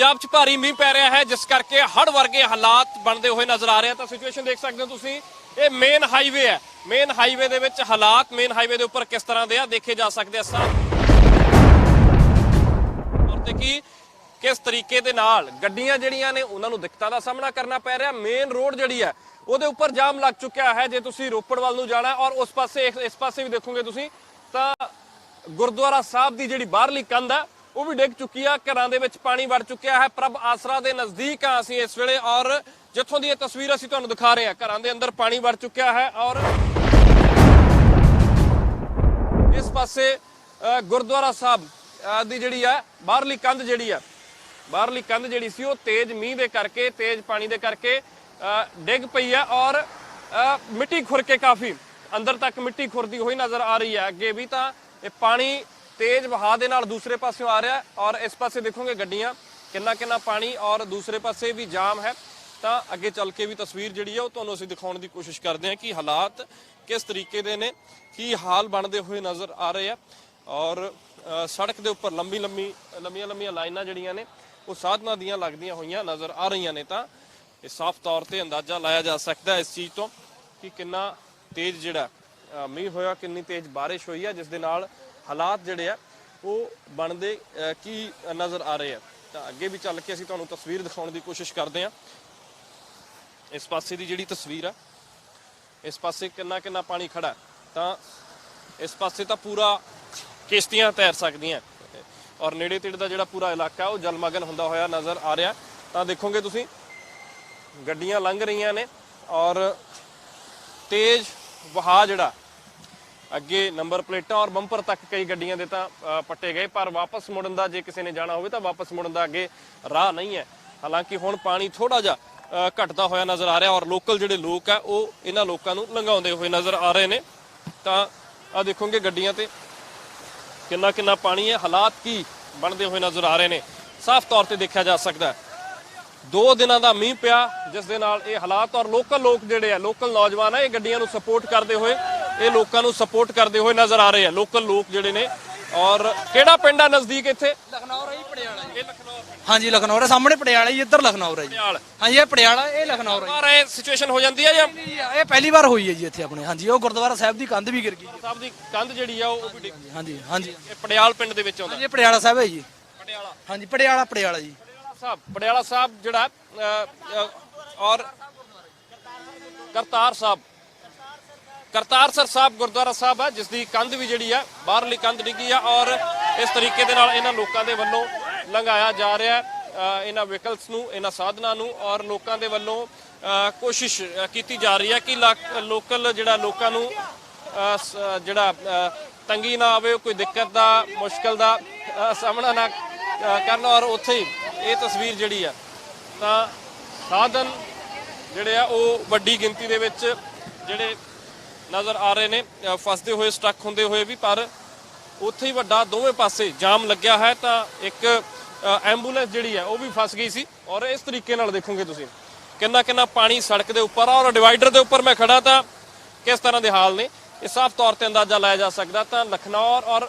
ਪੰਜਾਬ 'ਚ ਭਾਰੀ ਮੀਂਹ ਪੈ ਰਿਹਾ ਹੈ, ਜਿਸ ਕਰਕੇ ਹੜ੍ਹ ਵਰਗੇ ਹਾਲਾਤ ਬਣਦੇ ਹੋਏ ਨਜ਼ਰ ਆ ਰਹੇ ਆ। ਤਾਂ ਸਿਚੁਏਸ਼ਨ ਦੇਖ ਸਕਦੇ ਹੋ ਤੁਸੀਂ, ਇਹ ਮੇਨ ਹਾਈਵੇ ਹੈ। ਮੇਨ ਹਾਈਵੇ ਦੇ ਵਿੱਚ ਹਾਲਾਤ ਮੇਨ ਹਾਈਵੇ ਦੇ ਉੱਪਰ ਕਿਸ ਤਰ੍ਹਾਂ ਦੇ ਆ, ਦੇਖੇ ਜਾ ਸਕਦੇ ਆ ਸਾਫ਼ ਤੌਰ ਤੇ ਕਿ, ਕਿਸ ਤਰੀਕੇ ਦੇ ਨਾਲ ਗੱਡੀਆਂ ਜਿਹੜੀਆਂ ਨੇ, ਉਹਨਾਂ ਨੂੰ ਦਿੱਕਤਾਂ ਦਾ ਸਾਹਮਣਾ ਕਰਨਾ ਪੈ ਰਿਹਾ। ਮੇਨ ਰੋਡ ਜਿਹੜੀ ਹੈ, ਉਹਦੇ ਉੱਪਰ ਜਾਮ ਲੱਗ ਚੁੱਕਿਆ ਹੈ, ਜੇ ਤੁਸੀਂ ਰੋਪੜ ਵੱਲ ਨੂੰ ਜਾਣਾ ਔਰ ਉਸ ਪਾਸੇ, ਇਸ ਪਾਸੇ ਵੀ ਦੇਖੋਗੇ ਤੁਸੀਂ, ਤਾਂ ਗੁਰਦੁਆਰਾ ਸਾਹਿਬ ਦੀ ਜਿਹੜੀ ਬਾਹਰਲੀ ਕੰਧ ਹੈ ਉਹ ਵੀ ਡਿੱਗ ਚੁੱਕੀ ਆ ਘਰਾਂ ਦੇ ਵਿੱਚ ਪਾਣੀ ਵੜ ਚੁੱਕਿਆ ਹੈ। ਪ੍ਰਭ ਆਸਰਾ ਦੇ ਨਜ਼ਦੀਕ ਆ ਅਸੀਂ ਇਸ ਵੇਲੇ ਔਰ ਜਿੱਥੋਂ ਦੀ ਇਹ ਤਸਵੀਰ ਅਸੀਂ ਤੁਹਾਨੂੰ ਦਿਖਾ ਰਹੇ ਹਾਂ ਘਰਾਂ ਦੇ ਅੰਦਰ ਪਾਣੀ ਵੜ ਚੁੱਕਿਆ ਹੈ ਔਰ ਇਸ ਪਾਸੇ ਗੁਰਦੁਆਰਾ ਸਾਹਿਬ ਅ, ਦੀ ਜਿਹੜੀ ਹੈ ਬਾਹਰਲੀ ਕੰਧ ਜਿਹੜੀ ਹੈ ਬਾਹਰਲੀ ਕੰਧ ਜਿਹੜੀ ਸੀ ਉਹ ਤੇਜ਼ ਮੀਂਹ ਦੇ ਕਰਕੇ ਤੇਜ਼ ਪਾਣੀ ਦੇ ਕਰਕੇ ਅ, ਡਿੱਗ ਪਈ ਹੈ ਔਰ ਅ, ਮਿੱਟੀ ਖੁਰ ਕੇ ਕਾਫੀ ਅੰਦਰ ਤੱਕ ਮਿੱਟੀ ਖੁਰਦੀ ਹੋਈ ਨਜ਼ਰ ਆ ਰਹੀ ਹੈ। ਅੱਗੇ ਵੀ ਤਾਂ ਇਹ ਪਾਣੀ ਤੇਜ਼ ਵਹਾਅ ਦੇ ਨਾਲ ਦੂਸਰੇ ਪਾਸਿਓਂ ਆ ਰਿਹਾ ਔਰ ਇਸ ਪਾਸੇ ਦੇਖੋਗੇ ਗੱਡੀਆਂ, ਕਿੰਨਾ ਕਿੰਨਾ ਪਾਣੀ ਔਰ ਦੂਸਰੇ ਪਾਸੇ ਵੀ ਜਾਮ ਹੈ। ਤਾਂ ਅੱਗੇ ਚੱਲ ਕੇ ਵੀ ਤਸਵੀਰ ਜਿਹੜੀ ਹੈ ਉਹ ਤੁਹਾਨੂੰ ਅਸੀਂ ਦਿਖਾਉਣ ਦੀ ਕੋਸ਼ਿਸ਼ ਕਰਦੇ ਹਾਂ ਕਿ ਹਾਲਾਤ ਕਿਸ ਤਰੀਕੇ ਦੇ ਨੇ, ਕੀ ਹਾਲ ਬਣਦੇ ਹੋਏ ਨਜ਼ਰ ਆ ਰਹੇ ਆ। ਔਰ ਸੜਕ ਦੇ ਉੱਪਰ ਲੰਬੀ ਲੰਬੀ ਲੰਮੀਆਂ ਲੰਮੀਆਂ ਲਾਈਨਾਂ ਜਿਹੜੀਆਂ ਨੇ, ਉਹ ਸਾਧਨਾਂ ਦੀਆਂ ਲੱਗਦੀਆਂ ਹੋਈਆਂ ਨਜ਼ਰ ਆ ਰਹੀਆਂ ਨੇ। ਤਾਂ ਇਹ ਸਾਫ਼ ਤੌਰ ਤੇ ਅੰਦਾਜ਼ਾ ਲਾਇਆ ਜਾ ਸਕਦਾ ਹੈ ਇਸ ਚੀਜ਼ ਤੋਂ ਕਿ ਕਿੰਨਾ ਤੇਜ਼ ਜਿਹੜਾ ਮੀਂਹ ਹੋਇਆ, ਕਿੰਨੀ ਤੇਜ਼ ਬਾਰਿਸ਼ ਹੋਈ ਹੈ ਜਿਸ ਦੇ ਨਾਲ ਹਾਲਾਤ ਜਿਹੜੇ ਆ, ਉਹ ਬਣਦੇ ਕੀ ਨਜ਼ਰ ਆ ਰਹੇ ਆ? ਤਾਂ ਅੱਗੇ ਵੀ ਚੱਲ ਕੇ ਅਸੀਂ ਤੁਹਾਨੂੰ ਤਸਵੀਰ ਦਿਖਾਉਣ ਦੀ ਕੋਸ਼ਿਸ਼ ਕਰਦੇ ਹਾਂ। ਇਸ ਪਾਸੇ ਦੀ ਜਿਹੜੀ ਤਸਵੀਰ ਆ, ਇਸ ਪਾਸੇ ਕਿੰਨਾ ਕਿੰਨਾ ਪਾਣੀ ਖੜਾ, ਤਾਂ ਇਸ ਪਾਸੇ ਤਾਂ ਪੂਰਾ ਕਿਸ਼ਤੀਆਂ ਤੈਰ ਸਕਦੀਆਂ। ਔਰ ਨੇੜੇ ਤੇੜੇ ਦਾ ਜਿਹੜਾ ਪੂਰਾ ਇਲਾਕਾ, ਉਹ ਜਲਮਗਨ ਹੁੰਦਾ ਹੋਇਆ ਨਜ਼ਰ ਆ ਰਿਹਾ। ਤਾਂ ਦੇਖੋਗੇ ਤੁਸੀਂ, ਗੱਡੀਆਂ ਲੰਘ ਰਹੀਆਂ ਨੇ ਔਰ ਤੇਜ਼ ਵਹਾਅ ਜਿਹੜਾ ਅੱਗੇ ਨੰਬਰ ਪਲੇਟਾਂ ਔਰ ਬੰਪਰ ਤੱਕ ਕਈ ਗੱਡੀਆਂ ਦੇ ਤਾਂ ਪੱਟੇ ਗਏ ਪਰ ਵਾਪਸ ਮੁੜਨ ਦਾ ਜੇ ਕਿਸੇ ਨੇ ਜਾਣਾ ਹੋਵੇ ਤਾਂ ਵਾਪਸ ਮੁੜਨ ਦਾ ਅੱਗੇ ਰਾਹ ਨਹੀਂ ਹੈ। ਹਾਲਾਂਕਿ ਹੁਣ ਪਾਣੀ ਥੋੜਾ ਜਿਹਾ ਅ, ਘਟਦਾ ਹੋਇਆ ਨਜ਼ਰ ਆ ਰਿਹਾ ਔਰ ਲੋਕਲ ਜਿਹੜੇ ਲੋਕ ਆ ਉਹ ਇਹਨਾਂ ਲੋਕਾਂ ਨੂੰ ਲੰਘਾਉਂਦੇ ਹੋਏ ਨਜ਼ਰ ਆ ਰਹੇ ਨੇ। ਤਾਂ ਆ ਦੇਖੋਗੇ ਗੱਡੀਆਂ ਤੇ ਕਿੰਨਾ ਕਿੰਨਾ ਪਾਣੀ ਹੈ ਹਾਲਾਤ ਕੀ ਬਣਦੇ ਹੋਏ ਨਜ਼ਰ ਆ ਰਹੇ ਨੇ। ਸਾਫ਼ ਤੌਰ ਤੇ ਦੇਖਿਆ ਜਾ ਸਕਦਾ ਦੋ ਦਿਨਾਂ ਦਾ ਮੀਂਹ ਪਿਆ ਜਿਸ ਦੇ ਨਾਲ ਇਹ ਹਾਲਾਤ ਔਰ ਲੋਕਲ ਲੋਕ ਜਿਹੜੇ ਆ ਲੋਕਲ ਨੌਜਵਾਨ ਆ ਇਹ ਗੱਡੀਆਂ ਨੂੰ ਸਪੋਰਟ ਕਰਦੇ ਹੋਏ ਇਹ ਲੋਕਾਂ ਨੂੰ ਸਪੋਰਟ ਕਰਦੇ ਹੋਏ ਨਜ਼ਰ ਆ ਰਹੇ ਆ ਲੋਕਲ ਲੋਕ ਜਿਹੜੇ ਨੇ। ਔਰ ਕਿਹੜਾ ਪਿੰਡ ਆ ਨਜ਼ਦੀਕ ਇੱਥੇ? ਲਖਨੌਰ ਹੈ ਜੀ। ਪਟਿਆਲਾ ਇਹ ਲਖਨਊ ਹਾਂਜੀ ਲਖਨੌਰ ਹੈ ਸਾਹਮਣੇ ਪਟਿਆਲਾ ਜੀ ਇੱਧਰ ਲਖਨੌਰ ਹੈ ਜੀ ਪਟਿਆਲ। ਹਾਂਜੀ ਇਹ ਪਟਿਆਲਾ ਇਹ ਲਖਨੌਰ ਹੈ ਪਰ ਇਹ ਸਿਚੁਏਸ਼ਨ ਹੋ ਜਾਂਦੀ ਹੈ ਜਾਂ? ਜੀ। ਇਹ ਪਹਿਲੀ ਵਾਰ ਹੋਈ ਹੈ ਜੀ ਇੱਥੇ ਆਪਣੇ। ਹਾਂਜੀ ਉਹ ਗੁਰਦੁਆਰਾ ਸਾਹਿਬ ਦੀ ਕੰਧ ਵੀ ਗਿਰ ਗਈ। ਸਾਹਿਬ ਦੀ ਕੰਧ ਜਿਹੜੀ ਆ ਉਹ ਵੀ ਡਿੱਗ- ਹਾਂਜੀ ਹਾਂਜੀ ਇਹ ਪਟਿਆਲ ਪਿੰਡ ਦੇ ਵਿੱਚ ਆਉਂਦਾ। ਹਾਂਜੀ ਇਹ ਪਟਿਆਲਾ ਸਾਹਿਬ ਹੈ ਜੀ। ਪਟਿਆਲਾ। ਹਾਂਜੀ ਪਟਿਆਲਾ ਪਟਿਆਲਾ ਜੀ। ਪਟਿਆਲਾ ਸਾਹਿਬ ਪਟਿਆਲਾ ਸਾਹਿਬ ਜਿਹੜਾ ਅ, ਅ, ਔਰ ਕਰਤਾਰ ਸਾਹਿਬ। ਕਰਤਾਰਸਰ ਸਾਹਿਬ ਗੁਰਦੁਆਰਾ ਸਾਹਿਬ ਹੈ ਜਿਸ ਦੀ ਕੰਧ ਵੀ ਜਿਹੜੀ ਆ, ਬਾਹਰਲੀ ਕੰਧ ਡਿੱਗੀ ਆ ਔਰ ਇਸ ਤਰੀਕੇ ਦੇ ਨਾਲ ਇਹਨਾਂ ਲੋਕਾਂ ਦੇ ਵੱਲੋਂ ਲੰਘਾਇਆ ਜਾ ਰਿਹਾ ਇਹਨਾਂ ਵਹੀਕਲਸ ਨੂੰ, ਇਹਨਾਂ ਸਾਧਨਾਂ ਨੂੰ ਔਰ ਲੋਕਾਂ ਦੇ ਵੱਲੋਂ ਕੋਸ਼ਿਸ਼ ਕੀਤੀ ਜਾ ਰਹੀ ਹੈ ਕਿ ਲੋਕਲ ਜਿਹੜਾ ਲੋਕਾਂ ਨੂੰ ਜਿਹੜਾ ਤੰਗੀ ਨਾ ਆਵੇ, ਕੋਈ ਦਿੱਕਤ ਦਾ, ਮੁਸ਼ਕਲ ਦਾ ਸਾਹਮਣਾ ਨਾ ਕਰਨ ਔਰ ਉੱਥੇ ਹੀ ਇਹ ਤਸਵੀਰ ਜਿਹੜੀ ਆ, ਤਾਂ ਸਾਧਨ ਜਿਹੜੇ ਆ, ਉਹ ਵੱਡੀ ਗਿਣਤੀ ਦੇ ਵਿੱਚ ਜਿਹੜੇ ਨਜ਼ਰ ਆ ਰਹੇ ਨੇ। ਫਸਦੇ ਹੋਏ, ਸਟਕ ਹੁੰਦੇ ਹੋਏ ਵੀ, ਪਰ ਉੱਥੇ ਹੀ ਵੱਡਾ ਦੋਵੇਂ ਪਾਸੇ ਜਾਮ ਲੱਗਿਆ ਹੈ ਤਾਂ ਇੱਕ ਐਂਬੂਲੈਂਸ ਜਿਹੜੀ ਹੈ, ਉਹ ਵੀ ਫਸ ਗਈ ਸੀ। ਔਰ ਇਸ ਤਰੀਕੇ ਨਾਲ ਦੇਖੋਗੇ ਤੁਸੀਂ, ਕਿੰਨਾ ਕਿੰਨਾ ਪਾਣੀ ਸੜਕ ਦੇ ਉੱਪਰ ਆ ਔਰ ਡਿਵਾਈਡਰ ਦੇ ਉੱਪਰ ਮੈਂ ਖੜਾ ਤਾਂ ਕਿਸ ਤਰ੍ਹਾਂ ਦੇ ਹਾਲ ਨੇ, ਇਹ ਸਾਫ਼ ਤੌਰ ਤੇ ਅੰਦਾਜ਼ਾ ਲਾਇਆ ਜਾ ਸਕਦਾ ਤਾਂ ਲਖਨੌਰ ਔਰ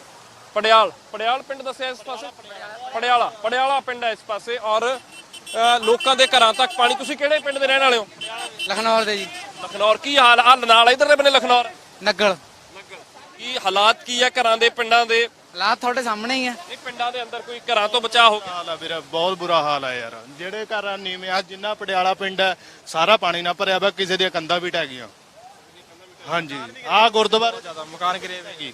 ਪੜਿਆਲ ਪੜਿਆਲ ਪਿੰਡ ਦੱਸਿਆ ਇਸ ਪਾਸੇ? ਪੜਿਆਲਾ ਪੜਿਆਲਾ ਪਿੰਡ ਹੈ ਇਸ ਪਾਸੇ ਔਰ ਲੋਕਾਂ ਦੇ ਘਰਾਂ ਤੱਕ ਪਾਣੀ ਤੁਸੀਂ ਕਿਹੜੇ ਪਿੰਡ ਦੇ ਰਹਿਣ ਵਾਲੇ ਹੋ? ਲਖਨੌਰ ਦੇ ਜੀ। ਲਖਨੌਰ ਕੀ ਹਾਲ ਆ ਨਾਲ ਇਧਰਲੇ ਬੰਨੇ ਲਖਨੌਰ? ਨਗਲ। ਕੀ ਹਾਲਾਤ ਕੀ ਹੈ ਘਰਾਂ ਦੇ ਪਿੰਡਾਂ ਦੇ? ਹਾਲਾਤ ਤੁਹਾਡੇ ਸਾਹਮਣੇ ਹੀ ਆ। ਇਹ ਪਿੰਡਾਂ ਦੇ ਅੰਦਰ ਕੋਈ ਘਰਾਂ ਤੋਂ ਬਚਾਅ ਹੋ ਗਿਆ? ਹਾਲ ਆ ਵੀਰੇ ਬਹੁਤ ਬੁਰਾ ਹਾਲ ਆ ਯਾਰ। ਜਿਹੜੇ ਘਰ ਨੀਵੇਂ ਆ ਜਿੰਨਾ ਪਟਿਆਲਾ ਪਿੰਡ ਹੈ ਸਾਰਾ ਪਾਣੀ ਨਾਲ ਭਰਿਆ ਵਾ ਕਿਸੇ ਦੀਆਂ ਕੰਧਾਂ ਵੀ ਟਹਿ ਗਈਆਂ। ਹਾਂਜੀ। ਆ ਗੁਰਦੁਆਰਾ ਜ਼ਿਆਦਾ ਮਕਾਨ ਗਿਰੇ ਹੋਏ ਜੀ।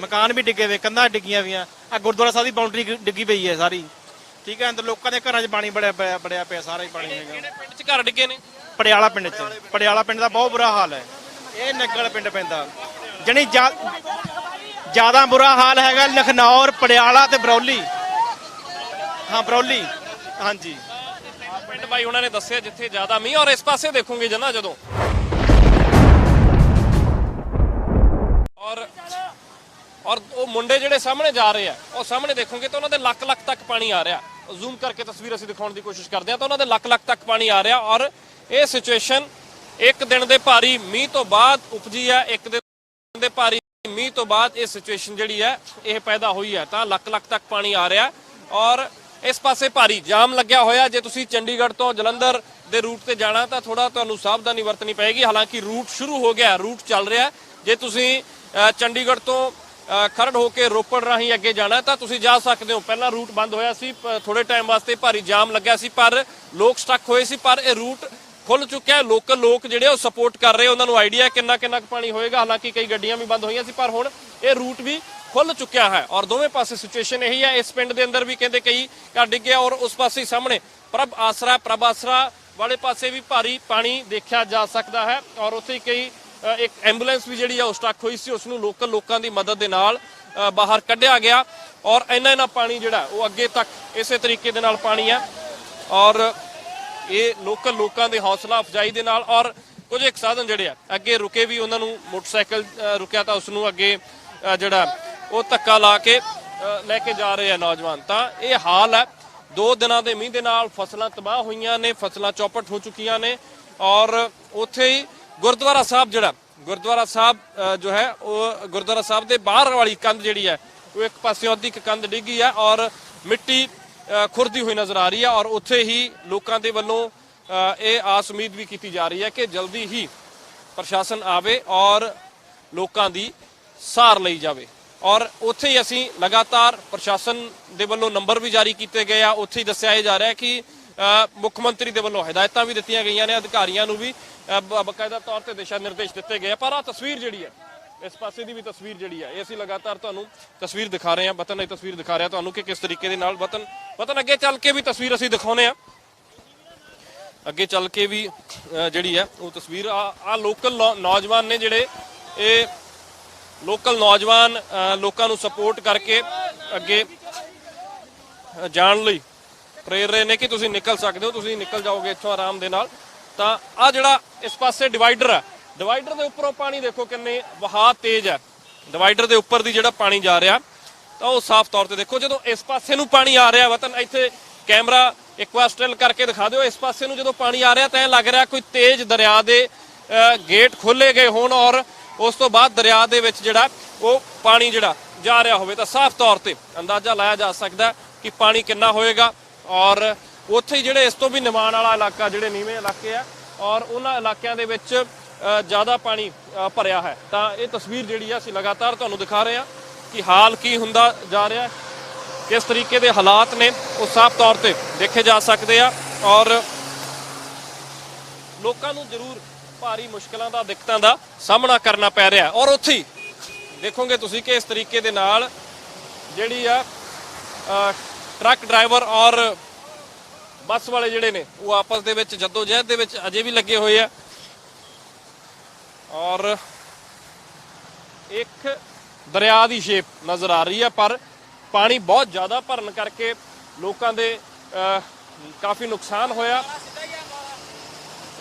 ਮਕਾਨ ਵੀ ਡਿੱਗੇ ਹੋਏ ਕੰਧਾਂ ਡਿੱਗੀਆਂ ਹੋਈਆਂ ਆ ਗੁਰਦੁਆਰਾ ਸਾਹਿਬ ਦੀ ਬਾਉਂਡਰੀ ਡਿੱਗੀ ਪਈ ਹੈ ਸਾਰੀ। ਠੀਕ ਹੈ ਅੰਦਰ ਲੋਕਾਂ ਦੇ ਘਰਾਂ 'ਚ ਪਾਣੀ ਬੜਿਆ ਪਿਆ ਬੜਿਆ ਪਿਆ ਸਾਰਾ ਹੀ ਪਾਣੀ ਹੈਗਾ। ਕਿਹੜੇ ਪਿੰਡ 'ਚ ਘਰ ਡਿੱਗੇ ਨੇ? ਪਟਿਆਲਾ ਪਿੰਡ 'ਚ। ਪਟਿਆਲਾ ਪਿੰਡ ਦਾ ਬਹੁਤ ਬੁਰਾ ਹਾਲ ਹੈ। ਇਹ ਨੱਗਲ ਪਿੰਡ ਪੈਂਦਾ। ਜਣੀ ਜ਼ਿਆਦਾ ਬੁਰਾ ਹਾਲ ਹੈਗਾ ਲਖਨੌਰ ਪਟਿਆਲਾ ਤੇ ਬਰੌਲੀ। ਹਾਂ ਬਰੌਲੀ। ਹਾਂਜੀ। ਪਿੰਡ ਬਾਈ ਉਹਨਾਂ ਨੇ ਦੱਸਿਆ ਜਿੱਥੇ ਜ਼ਿਆਦਾ ਮੀਂਹ ਔਰ ਇਸ ਪਾਸੇ ਦੇਖੋਗੇ ਜਨਾ ਜਦੋਂ। ਔਰ ਔਰ ਉਹ ਮੁੰਡੇ ਜਿਹੜੇ ਸਾਹਮਣੇ ਜਾ ਰਹੇ ਆ ਉਹ ਸਾਹਮਣੇ ਦੇਖੋਗੇ ਤਾਂ ਉਹਨਾਂ ਦੇ ਲੱਕ ਲੱਕ ਤੱਕ ਪਾਣੀ ਆ ਰਿਹਾ। ਜ਼ੂਮ ਕਰਕੇ ਤਸਵੀਰ ਅਸੀਂ ਦਿਖਾਉਣ ਦੀ ਕੋਸ਼ਿਸ਼ ਕਰਦੇ ਹਾਂ ਤਾਂ ਉਹਨਾਂ ਦੇ ਲੱਖ ਲੱਖ ਤੱਕ ਪਾਣੀ ਆ ਰਿਹਾ ਔਰ ਇਹ ਸਿਚੁਏਸ਼ਨ ਇੱਕ ਦਿਨ ਦੇ ਭਾਰੀ ਮੀਂਹ ਤੋਂ ਬਾਅਦ ਉਪਜੀ ਹੈ, ਇੱਕ ਦਿਨ ਦੇ ਭਾਰੀ ਮੀਂਹ ਤੋਂ ਬਾਅਦ ਇਹ ਸਿਚੁਏਸ਼ਨ ਜਿਹੜੀ ਹੈ, ਇਹ ਪੈਦਾ ਹੋਈ ਹੈ। ਤਾਂ ਲੱਖ ਲੱਖ ਤੱਕ ਪਾਣੀ ਆ ਰਿਹਾ ਔਰ ਇਸ ਪਾਸੇ ਭਾਰੀ ਜਾਮ ਲੱਗਿਆ ਹੋਇਆ। ਜੇ ਤੁਸੀਂ ਚੰਡੀਗੜ੍ਹ ਤੋਂ ਜਲੰਧਰ ਦੇ ਰੂਟ ਤੇ ਜਾਣਾ ਤਾਂ ਥੋੜਾ ਤੁਹਾਨੂੰ ਸਾਵਧਾਨੀ ਵਰਤਣੀ ਪਏਗੀ। ਹਾਲਾਂਕਿ ਰੂਟ ਸ਼ੁਰੂ ਹੋ ਗਿਆ ਰੂਟ ਚੱਲ ਰਿਹਾ। ਜੇ ਤੁਸੀਂ ਚੰਡੀਗੜ੍ਹ ਤੋਂ ਖਰੜ ਹੋ ਕੇ ਰੋਪੜ ਰਾਹੀਂ ਅੱਗੇ ਜਾਣਾ ਤਾਂ ਤੁਸੀਂ ਜਾ ਸਕਦੇ ਹੋ। ਪਹਿਲਾਂ ਰੂਟ ਬੰਦ ਹੋਇਆ ਸੀ, ਪ- ਥੋੜੇ ਟਾਈਮ ਵਾਸਤੇ ਭਾਰੀ ਜਾਮ ਲੱਗਿਆ ਸੀ, ਪਰ ਲੋਕ ਸਟਕ ਹੋਏ ਸੀ, ਪਰ ਇਹ ਰੂਟ ਖੁੱਲ ਚੁੱਕਿਆ ਹੈ। ਲੋਕਲ ਲੋਕ ਜਿਹੜੇ ਉਹ ਸਪੋਰਟ ਕਰ ਰਹੇ ਉਹਨਾਂ ਨੂੰ ਆਈਡੀਆ ਕਿੰਨਾ ਕਿੰਨਾ ਕੁ ਪਾਣੀ ਹੋਏਗਾ। ਹਾਲਾਂਕਿ ਕਈ ਗੱਡੀਆਂ ਵੀ ਬੰਦ ਹੋਈਆਂ ਸੀ, ਪਰ ਹੁਣ ਇਹ ਰੂਟ ਵੀ ਖੁੱਲ ਚੁੱਕਿਆ ਹੈ। ਔਰ ਦੋਵੇਂ ਪਾਸੇ ਸਿਚੁਏਸ਼ਨ ਇਹੀ ਹੈ। ਇਸ ਪਿੰਡ ਦੇ ਅੰਦਰ ਵੀ ਕਹਿੰਦੇ ਕਈ ਘਰ ਡਿੱਗੇ ਔਰ ਉਸ ਪਾਸੇ ਸਾਹਮਣੇ ਪ੍ਰਭ ਆਸਰਾ ਪ੍ਰਭ ਆਸਰਾ ਵਾਲੇ ਪਾਸੇ ਵੀ ਭਾਰੀ ਪਾਣੀ ਦੇਖਿਆ ਜਾ ਸਕਦਾ ਹੈ। ਔਰ ਉੱਥੇ ਹੀ ਕਈ ਇੱਕ ਐਂਬੂਲੈਂਸ ਵੀ ਜਿਹੜੀ ਆ ਉਹ ਸਟਕ ਹੋਈ ਸੀ ਉਸ ਨੂੰ ਲੋਕਲ ਲੋਕਾਂ ਦੀ ਮਦਦ ਦੇ ਨਾਲ ਬਾਹਰ ਕੱਢਿਆ ਗਿਆ ਔਰ ਇੰਨਾ ਇੰਨਾ ਪਾਣੀ ਜਿਹੜਾ, ਉਹ ਅੱਗੇ ਤੱਕ ਇਸੇ ਤਰੀਕੇ ਦੇ ਨਾਲ ਪਾਣੀ ਹੈ ਔਰ ਇਹ ਲੋਕਲ ਲੋਕਾਂ ਦੇ ਹੌਸਲਾ ਅਫਜਾਈ ਦੇ ਨਾਲ ਔਰ ਕੁਝ ਇੱਕ ਸਾਧਨ ਜਿਹੜੇ ਆ, ਅੱਗੇ ਰੁਕੇ ਵੀ ਉਹਨਾਂ ਨੂੰ ਮੋਟਰਸਾਈਕਲ ਰੁਕਿਆ ਤਾਂ ਉਸ ਨੂੰ ਅੱਗੇ ਜਿਹੜਾ ਉਹ ਧੱਕਾ ਲਾ ਕੇ ਲੈ ਕੇ ਜਾ ਰਹੇ ਆ ਨੌਜਵਾਨ। ਤਾਂ ਇਹ ਹਾਲ ਹੈ, ਦੋ ਦਿਨਾਂ ਦੇ ਮੀਂਹ ਦੇ ਨਾਲ ਫਸਲਾਂ ਤਬਾਹ ਹੋਈਆਂ ਨੇ, ਫਸਲਾਂ ਚੌਪਟ ਹੋ ਚੁੱਕੀਆਂ ਨੇ ਔਰ ਉੱਥੇ ਹੀ ਗੁਰਦੁਆਰਾ ਸਾਹਿਬ ਜਿਹੜਾ, ਗੁਰਦੁਆਰਾ ਸਾਹਿਬ ਜੋ ਹੈ, ਉਹ ਗੁਰਦੁਆਰਾ ਸਾਹਿਬ ਦੇ ਬਾਹਰ ਵਾਲੀ ਕੰਧ ਜਿਹੜੀ ਹੈ, ਉਹ ਇੱਕ ਪਾਸਿਓਂ ਅੱਧੀ ਕੁ ਕੰਧ ਡਿੱਗੀ ਹੈ ਔਰ ਮਿੱਟੀ ਖੁਰਦੀ ਹੋਈ ਨਜ਼ਰ ਆ ਰਹੀ ਹੈ ਔਰ ਉੱਥੇ ਹੀ ਲੋਕਾਂ ਦੇ ਵੱਲੋਂ ਇਹ ਆਸ ਉਮੀਦ ਵੀ ਕੀਤੀ ਜਾ ਰਹੀ ਹੈ ਕਿ ਜਲਦੀ ਹੀ ਪ੍ਰਸ਼ਾਸਨ ਆਵੇ ਔਰ ਲੋਕਾਂ ਦੀ ਸਾਰ ਲਈ ਜਾਵੇ। ਔਰ ਉੱਥੇ ਹੀ ਅਸੀਂ ਲਗਾਤਾਰ ਪ੍ਰਸ਼ਾਸਨ ਦੇ ਵੱਲੋਂ ਨੰਬਰ ਵੀ ਜਾਰੀ ਕੀਤੇ ਗਏ ਆ। ਉੱਥੇ ਹੀ ਦੱਸਿਆ ਇਹ ਜਾ ਰਿਹਾ ਕਿ ਮੁੱਖ ਮੰਤਰੀ ਦੇ ਵੱਲੋਂ ਹਦਾਇਤਾਂ ਵੀ ਦਿੱਤੀਆਂ ਗਈਆਂ ਨੇ ਅਧਿਕਾਰੀਆਂ ਨੂੰ ਵੀ ਅ, ਬਕਾਇਦਾ ਤੌਰ ਤੇ ਦਿਸ਼ਾ ਨਿਰਦੇਸ਼ ਦਿੱਤੇ ਗਏ ਪਰ ਆ ਤਸਵੀਰ ਜਿਹੜੀ ਹੈ ਇਸ ਪਾਸੇ ਦੀ ਵੀ ਤਸਵੀਰ ਜਿਹੜੀ ਹੈ ਇਹ ਅਸੀਂ ਲਗਾਤਾਰ ਤੁਹਾਨੂੰ ਤਸਵੀਰ ਦਿਖਾ ਰਹੇ ਹਾਂ ਵਤਨ ਦੀ ਤਸਵੀਰ ਦਿਖਾ ਰਿਹਾ ਤੁਹਾਨੂੰ ਕਿ ਕਿਸ ਤਰੀਕੇ ਦੇ ਨਾਲ ਵਤਨ ਵਤਨ ਅੱਗੇ ਚੱਲ ਕੇ ਵੀ ਤਸਵੀਰ ਅਸੀਂ ਦਿਖਾਉਨੇ ਆ ਅੱਗੇ ਚੱਲ ਕੇ ਵੀ ਜਿਹੜੀ ਹੈ ਉਹ ਤਸਵੀਰ ਆ ਆ ਲੋਕਲ ਨੌਜਵਾਨ ਨੇ ਜਿਹੜੇ ਇਹ ਲੋਕਲ ਨੌਜਵਾਨ ਲੋਕਾਂ ਨੂੰ ਸਪੋਰਟ ਕਰਕੇ ਅੱਗੇ ਜਾਣ ਲਈ ਪ੍ਰੇਰ ਰਹੇ ਨੇ ਕਿ ਤੁਸੀਂ ਨਿਕਲ ਸਕਦੇ ਹੋ, ਤੁਸੀਂ ਨਿਕਲ ਜਾਓਗੇ ਇੱਥੋਂ ਆਰਾਮ ਦੇ ਨਾਲ। ਤਾਂ ਆ ਜਿਹੜਾ ਇਸ ਪਾਸੇ ਡਿਵਾਈਡਰ ਹੈ, ਡਿਵਾਈਡਰ ਦੇ ਉੱਪਰੋਂ ਪਾਣੀ ਦੇਖੋ ਕਿੰਨੇ, ਵਹਾਅ ਤੇਜ਼ ਹੈ। ਡਿਵਾਈਡਰ ਦੇ ਉੱਪਰ ਦੀ ਜਿਹੜਾ ਪਾਣੀ ਜਾ ਰਿਹਾ, ਤਾਂ ਉਹ ਸਾਫ਼ ਤੌਰ ਤੇ ਦੇਖੋ, ਜਦੋਂ ਇਸ ਪਾਸੇ ਨੂੰ ਪਾਣੀ ਆ ਰਿਹਾ, ਵਤਨ ਇੱਥੇ ਕੈਮਰਾ ਇੱਕ ਵਾਰ ਸਟਿਲ ਕਰਕੇ ਦਿਖਾ ਦਿਓ, ਇਸ ਪਾਸੇ ਨੂੰ ਜਦੋਂ ਪਾਣੀ ਆ ਰਿਹਾ, ਤਾਂ ਇਹ ਲੱਗ ਰਿਹਾ ਕੋਈ ਤੇਜ਼ ਦਰਿਆ ਦੇ ਗੇਟ ਖੋਲੇ ਗਏ ਹੋਣ ਔਰ ਉਸ ਤੋਂ ਬਾਅਦ ਦਰਿਆ ਦੇ ਵਿੱਚ ਜਿਹੜਾ, ਉਹ ਪਾਣੀ ਜਿਹੜਾ ਜਾ ਰਿਹਾ ਹੋਵੇ। ਤਾਂ ਸਾਫ਼ ਤੌਰ ਤੇ ਅੰਦਾਜ਼ਾ ਲਾਇਆ ਜਾ ਸਕਦਾ ਕਿ ਪਾਣੀ ਕਿੰਨਾ ਹੋਏਗਾ। ਔਰ ਉੱਥੇ ਹੀ ਜਿਹੜੇ ਇਸ ਤੋਂ ਵੀ ਨਿਮਾਣ ਵਾਲਾ ਇਲਾਕਾ, ਜਿਹੜੇ ਨੀਵੇਂ ਇਲਾਕੇ ਆ, ਔਰ ਉਹਨਾਂ ਇਲਾਕਿਆਂ ਦੇ ਵਿੱਚ ਜ਼ਿਆਦਾ ਪਾਣੀ ਭਰਿਆ ਹੈ। ਤਾਂ ਇਹ ਤਸਵੀਰ ਜਿਹੜੀ ਆ, ਅਸੀਂ ਲਗਾਤਾਰ ਤੁਹਾਨੂੰ ਦਿਖਾ ਰਹੇ ਹਾਂ ਕਿ ਹਾਲ ਕੀ ਹੁੰਦਾ ਜਾ ਰਿਹਾ ਕਿਸ ਤਰੀਕੇ ਦੇ ਹਾਲਾਤ ਨੇ, ਉਹ ਸਾਫ਼ ਤੌਰ ਤੇ ਦੇਖੇ ਜਾ ਸਕਦੇ ਆ, ਔਰ ਲੋਕਾਂ ਨੂੰ ਜ਼ਰੂਰ ਭਾਰੀ ਮੁਸ਼ਕਲਾਂ ਦਾ, ਦਿੱਕਤਾਂ ਦਾ ਸਾਹਮਣਾ ਕਰਨਾ ਪੈ ਰਿਹਾ ਔਰ ਉੱਥੇ ਹੀ ਦੇਖੋਗੇ ਤੁਸੀਂ ਕਿ ਇਸ ਤਰੀਕੇ ਦੇ ਨਾਲ ਜਿਹੜੀ ਆ ਟਰੱਕ ਡਰਾਈਵਰ ਔਰ ਬੱਸ ਵਾਲੇ ਜਿਹੜੇ ਨੇ, ਉਹ ਆਪਸ ਦੇ ਵਿੱਚ ਜੱਦੋ ਜਹਿਦ ਦੇ ਵਿੱਚ ਅਜੇ ਵੀ ਲੱਗੇ ਹੋਏ ਆ। ਔਰ ਇੱਕ ਦਰਿਆ ਦੀ ਸ਼ੇਪ ਨਜ਼ਰ ਆ ਰਹੀ ਹੈ ਪਰ ਪਾਣੀ ਬਹੁਤ ਜ਼ਿਆਦਾ ਭਰਨ ਕਰਕੇ ਲੋਕਾਂ ਦੇ ਕਾਫੀ ਨੁਕਸਾਨ ਹੋਇਆ।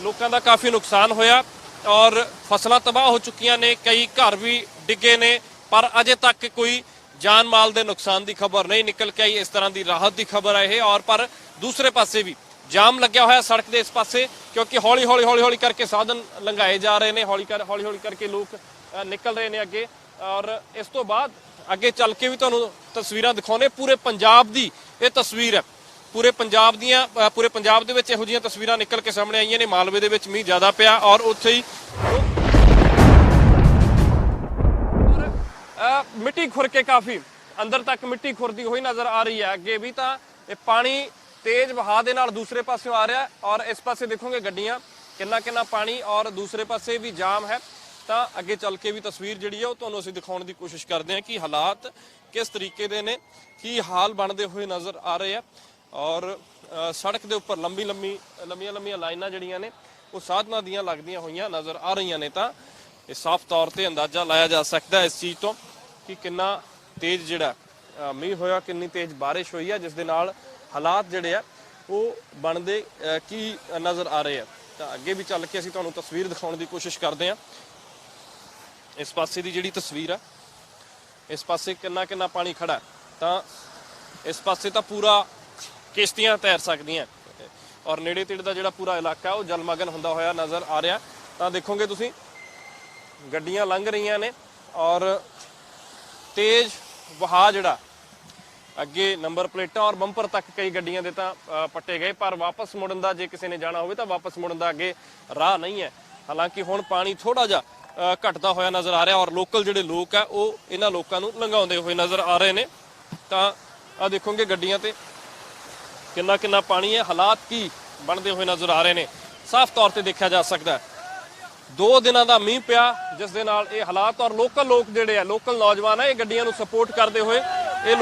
ਲੋਕਾਂ ਦਾ ਕਾਫੀ ਨੁਕਸਾਨ ਹੋਇਆ ਔਰ ਫਸਲਾਂ ਤਬਾਹ ਹੋ ਚੁੱਕੀਆਂ ਨੇ, ਕਈ ਘਰ ਵੀ ਡਿੱਗੇ ਨੇ, ਪਰ ਅਜੇ ਤੱਕ ਕੋਈ ਜਾਨ ਮਾਲ ਦੇ ਨੁਕਸਾਨ ਦੀ ਖਬਰ ਨਹੀਂ ਨਿਕਲ ਕੇ ਆਈ, ਇਸ ਤਰ੍ਹਾਂ ਦੀ ਰਾਹਤ ਦੀ ਖਬਰ ਹੈ ਇਹ। ਔਰ ਪਰ ਦੂਸਰੇ ਪਾਸੇ ਵੀ ਜਾਮ ਲੱਗਿਆ ਹੋਇਆ ਸੜਕ ਦੇ ਇਸ ਪਾਸੇ, ਕਿਉਂਕਿ ਹੌਲੀ ਹੌਲੀ ਹੌਲੀ ਹੌਲੀ ਕਰਕੇ ਸਾਧਨ ਲੰਘਾਏ ਜਾ ਰਹੇ ਨੇ, ਹੌਲੀ ਕਰ ਹੌਲੀ ਹੌਲੀ ਕਰਕੇ ਲੋਕ ਨਿਕਲ ਰਹੇ ਨੇ ਅੱਗੇ। ਔਰ ਇਸ ਤੋਂ ਬਾਅਦ ਅੱਗੇ ਚੱਲ ਕੇ ਵੀ ਤੁਹਾਨੂੰ ਤਸਵੀਰਾਂ ਦਿਖਾਉਣੇ ਪੂਰੇ ਪੰਜਾਬ ਦੀ ਇਹ ਤਸਵੀਰ ਹੈ। ਪੂਰੇ ਪੰਜਾਬ ਦੀਆਂ ਪੂਰੇ ਪੰਜਾਬ ਦੇ ਵਿੱਚ ਇਹੋ ਜਿਹੀਆਂ ਤਸਵੀਰਾਂ ਨਿਕਲ ਕੇ ਸਾਹਮਣੇ ਆਈਆਂ ਨੇ। ਮਾਲਵੇ ਦੇ ਵਿੱਚ ਮੀਂਹ ਜ਼ਿਆਦਾ ਪਿਆ ਔਰ ਉੱਥੇ ਹੀ ਮਿੱਟੀ ਖੁਰ ਕੇ ਕਾਫੀ ਅੰਦਰ ਤੱਕ ਮਿੱਟੀ ਖੁਰਦੀ ਹੋਈ ਨਜ਼ਰ ਆ ਰਹੀ ਹੈ। ਅੱਗੇ ਵੀ ਤਾਂ ਇਹ ਪਾਣੀ ਤੇਜ਼ ਵਹਾਅ ਦੇ ਨਾਲ ਦੂਸਰੇ ਪਾਸਿਓਂ ਆ ਰਿਹਾ ਔਰ ਇਸ ਪਾਸੇ ਦੇਖੋਗੇ ਗੱਡੀਆਂ, ਕਿੰਨਾ ਕਿੰਨਾ ਪਾਣੀ ਔਰ ਦੂਸਰੇ ਪਾਸੇ ਵੀ ਜਾਮ ਹੈ। ਤਾਂ ਅੱਗੇ ਚੱਲ ਕੇ ਵੀ ਤਸਵੀਰ ਜਿਹੜੀ ਹੈ ਉਹ ਤੁਹਾਨੂੰ ਅਸੀਂ ਦਿਖਾਉਣ ਦੀ ਕੋਸ਼ਿਸ਼ ਕਰਦੇ ਹਾਂ ਕਿ ਹਾਲਾਤ ਕਿਸ ਤਰੀਕੇ ਦੇ ਨੇ, ਕੀ ਹਾਲ ਬਣਦੇ ਹੋਏ ਨਜ਼ਰ ਆ ਰਹੇ ਆ ਔਰ ਸੜਕ ਦੇ ਉੱਪਰ ਲੰਬੀ ਲੰਬੀ ਲੰਮੀਆਂ ਲੰਮੀਆਂ ਲਾਈਨਾਂ ਜਿਹੜੀਆਂ ਨੇ, ਉਹ ਸਾਧਨਾਂ ਦੀਆਂ ਲੱਗਦੀਆਂ ਹੋਈਆਂ ਨਜ਼ਰ ਆ ਰਹੀਆਂ ਨੇ ਤਾਂ ਇਹ ਸਾਫ਼ ਤੌਰ ਤੇ ਅੰਦਾਜ਼ਾ ਲਾਇਆ ਜਾ ਸਕਦਾ ਇਸ ਚੀਜ਼ ਤੋਂ। ਕਿ ਕਿੰਨਾ ਤੇਜ਼ ਜਿਹੜਾ ਮੀਂਹ ਹੋਇਆ, ਕਿੰਨੀ ਤੇਜ਼ ਬਾਰਿਸ਼ ਹੋਈ ਹੈ ਜਿਸ ਦੇ ਨਾਲ ਹਾਲਾਤ ਜਿਹੜੇ ਆ, ਉਹ ਬਣਦੇ ਕੀ ਨਜ਼ਰ ਆ ਰਹੇ ਆ। ਤਾਂ ਅੱਗੇ ਵੀ ਚੱਲ ਕੇ ਅਸੀਂ ਤੁਹਾਨੂੰ ਤਸਵੀਰ ਦਿਖਾਉਣ ਦੀ ਕੋਸ਼ਿਸ਼ ਕਰਦੇ ਹਾਂ ਇਸ ਪਾਸੇ ਦੀ ਜਿਹੜੀ ਤਸਵੀਰ ਆ, ਇਸ ਪਾਸੇ ਕਿੰਨਾ ਕਿੰਨਾ ਪਾਣੀ ਖੜਾ। ਤਾਂ ਇਸ ਪਾਸੇ ਤਾਂ ਪੂਰਾ ਕਿਸ਼ਤੀਆਂ ਤੈਰ ਸਕਦੀਆਂ। ਔਰ ਨੇੜੇ ਤੇੜੇ ਦਾ ਜਿਹੜਾ ਪੂਰਾ ਇਲਾਕਾ, ਉਹ ਜਲਮਗਨ ਹੁੰਦਾ ਹੋਇਆ ਨਜ਼ਰ ਆ ਰਿਹਾ। ਤਾਂ ਦੇਖੋਗੇ ਤੁਸੀਂ, ਗੱਡੀਆਂ ਲੰਘ ਰਹੀਆਂ ਨੇ। ਔਰ ਤੇਜ਼ ਵਹਾਅ ਜਿਹੜਾ ਅੱਗੇ ਨੰਬਰ ਪਲੇਟਾਂ ਔਰ ਬੰਪਰ ਤੱਕ ਕਈ ਗੱਡੀਆਂ ਦੇ ਤਾਂ ਪੱਟੇ ਗਏ ਪਰ ਵਾਪਸ ਮੁੜਨ ਦਾ ਜੇ ਕਿਸੇ ਨੇ ਜਾਣਾ ਹੋਵੇ ਤਾਂ ਵਾਪਸ ਮੁੜਨ ਦਾ ਅੱਗੇ ਰਾਹ ਨਹੀਂ ਹੈ। ਹਾਲਾਂਕਿ ਹੁਣ ਪਾਣੀ ਥੋੜਾ ਜਿਹਾ ਅ, ਘਟਦਾ ਹੋਇਆ ਨਜ਼ਰ ਆ ਰਿਹਾ ਔਰ ਲੋਕਲ ਜਿਹੜੇ ਲੋਕ ਆ ਉਹ ਇਹਨਾਂ ਲੋਕਾਂ ਨੂੰ ਲੰਘਾਉਂਦੇ ਹੋਏ ਨਜ਼ਰ ਆ ਰਹੇ ਨੇ। ਤਾਂ ਆ ਦੇਖੋਗੇ ਗੱਡੀਆਂ ਤੇ ਕਿੰਨਾ ਕਿੰਨਾ ਪਾਣੀ ਹੈ ਹਾਲਾਤ ਕੀ ਬਣਦੇ ਹੋਏ ਨਜ਼ਰ ਆ ਰਹੇ ਨੇ। ਸਾਫ਼ ਤੌਰ ਤੇ ਦੇਖਿਆ ਜਾ ਸਕਦਾ ਹੈ। ਦੋ ਦਿਨਾਂ ਦਾ ਮੀਂਹ ਪਿਆ, ਜਿਸ ਦੇ ਨਾਲ ਇਹ ਹਾਲਾਤ ਔਰ ਲੋਕਲ ਲੋਕ ਜਿਹੜੇ ਆ, ਲੋਕਲ ਨੌਜਵਾਨ ਆ, ਇਹ ਗੱਡੀਆਂ ਨੂੰ ਸਪੋਰਟ ਕਰਦੇ ਹੋਏ ਇਹ ਲੋਕ